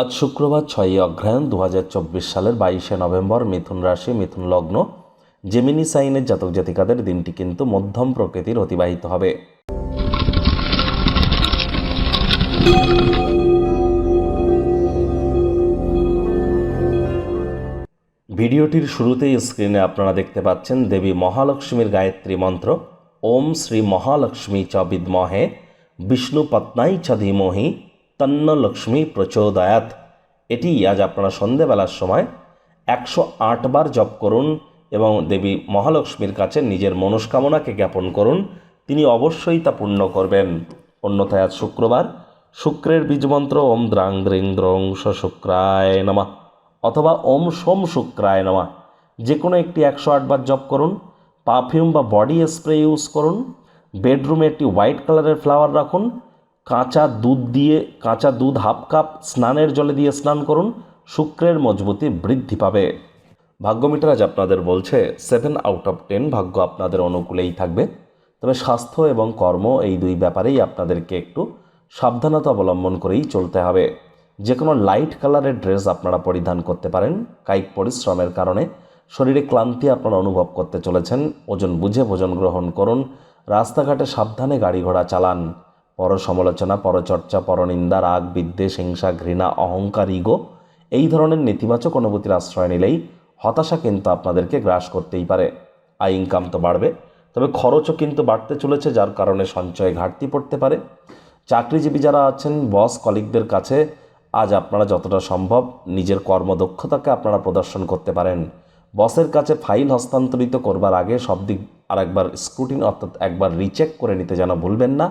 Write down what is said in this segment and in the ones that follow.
আজ শুক্রবার ছয়ই অগ্রহায়ণ দু হাজার চব্বিশ সালের বাইশে নভেম্বর মিথুন রাশি, মিথুন লগ্ন জেমিনি সাইনের জাতক জাতিকাদের দিনটি কিন্তু মধ্যম প্রকৃতির অতিবাহিত হবে। ভিডিওটির শুরুতেই স্ক্রিনে আপনারা দেখতে পাচ্ছেন দেবী মহালক্ষ্মীর গায়ত্রী মন্ত্র, ওম শ্রী মহালক্ষ্মী চ বিদ্মহে, বিষ্ণু পত্নাই চ ধীমহি তন্ন লক্ষ্মী প্রচোদয়াত। এটি আজ আপনারা সন্ধেবেলার সময় একশো আট বার জপ করুন এবং দেবী মহালক্ষ্মীর কাছে নিজের মনস্কামনাকে জ্ঞাপন করুন, তিনি অবশ্যই তা পূর্ণ করবেন। অন্যথায় আজ শুক্রবার, শুক্রের বীজমন্ত্র ওম দ্রাং দ্রিং দ্রং শুক্রায় নমা অথবা ওম সোম শুক্রায় নমা। যে কোনো একটি একশো আটবার জপ করুন, পারফিউম বা বডি স্প্রে ইউজ করুন, বেডরুমে একটি হোয়াইট কালারের ফ্লাওয়ার রাখুন কাঁচা দুধ দিয়ে, কাঁচা দুধ হাফ কাপ স্নানের জলে দিয়ে স্নান করুন, শুক্রের মজবুতি বৃদ্ধি পাবে। ভাগ্যমিটার আজ আপনাদের বলছে সেভেন আউট অফ টেন ভাগ্য আপনাদের অনুকূলেই থাকবে। তবে স্বাস্থ্য এবং কর্ম এই দুই ব্যাপারেই আপনাদেরকে একটু সাবধানতা অবলম্বন করেই চলতে হবে। যে কোনো লাইট কালারের ড্রেস আপনারা পরিধান করতে পারেন। কায়িক পরিশ্রমের কারণে শরীরে ক্লান্তি আপনারা অনুভব করতে চলেছেন। ওজন বুঝে ভোজন গ্রহণ করুন। রাস্তাঘাটে সাবধানে গাড়ি ঘোড়া চালান। পর সমালোচনা পরচর্চা, পরনিন্দা, রাগ, বিদ্বেষ, হিংসা, ঘৃণা, অহংকার, ইগো এই ধরনের নেতিবাচক অনুভূতির আশ্রয় নিলেই হতাশা কিন্তু আপনাদেরকে গ্রাস করতেই পারে। আয় ইনকাম তো বাড়বে, তবে খরচও কিন্তু বাড়তে চলেছে, যার কারণে সঞ্চয়ে ঘাটতি পড়তে পারে। চাকরিজীবী যারা আছেন বস কলিগদের কাছে আজ আপনারা যতটা সম্ভব নিজের কর্মদক্ষতাকে আপনারা প্রদর্শন করতে পারেন। বসের কাছে ফাইল হস্তান্তরিত করবার আগে সব দিক আর একবার স্ক্রুটিন অর্থাৎ একবার রিচেক করে নিতে যেন ভুলবেন না।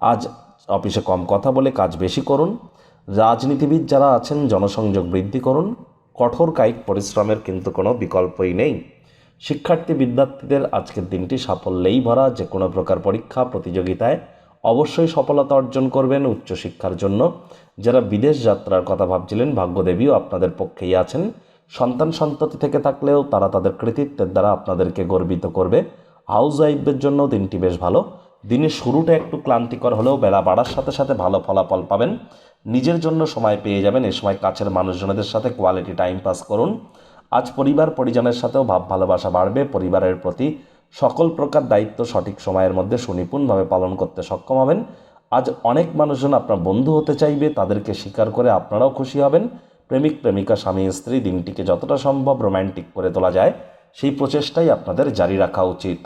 আজ অফিসে কম কথা বলে কাজ বেশি করুন। রাজনীতিবিদ যারা আছেন, জনসংযোগ বৃদ্ধি করুন। কঠোর কায়িক পরিশ্রমের কিন্তু কোনো বিকল্পই নেই। শিক্ষার্থী বিদ্যার্থীদের আজকের দিনটি সাফল্যেই ভরা। যে কোনো প্রকার পরীক্ষা, প্রতিযোগিতায় অবশ্যই সফলতা অর্জন করবেন উচ্চশিক্ষার জন্য। যারা বিদেশ যাত্রার কথা ভাবছিলেন, ভাগ্যদেবীও আপনাদের পক্ষেই আছেন। সন্তান সন্ততি থেকে থাকলেও তারা তাদের কৃতিত্বের দ্বারা আপনাদেরকে গর্বিত করবে। হাউস ওয়াইফদের জন্য দিনটি বেশ ভালো। দিনের শুরুটা একটু ক্লান্তিকর হলেও বেলা বাড়ার সাথে সাথে ভালো ফলাফল পাবেন। নিজের জন্য সময় পেয়ে যাবেন, এ সময় কাছের মানুষজনদের সাথে কোয়ালিটি টাইম পাস করুন। আজ পরিবার পরিজনের সাথেও ভাব ভালোবাসা বাড়বে, পরিবারের প্রতি সকল প্রকার দায়িত্ব সঠিক সময়ের মধ্যে সুনিপুণভাবে পালন করতে সক্ষম হবেন। আজ অনেক মানুষজন আপনার বন্ধু হতে চাইবে, তাদেরকে স্বীকার করে আপনারাও খুশি হবেন। প্রেমিক, প্রেমিকা, স্বামী, স্ত্রী, দিনটিকে যতটা সম্ভব রোম্যান্টিক করে তোলা যায়, সেই প্রচেষ্টাই আপনাদের জারি রাখা উচিত।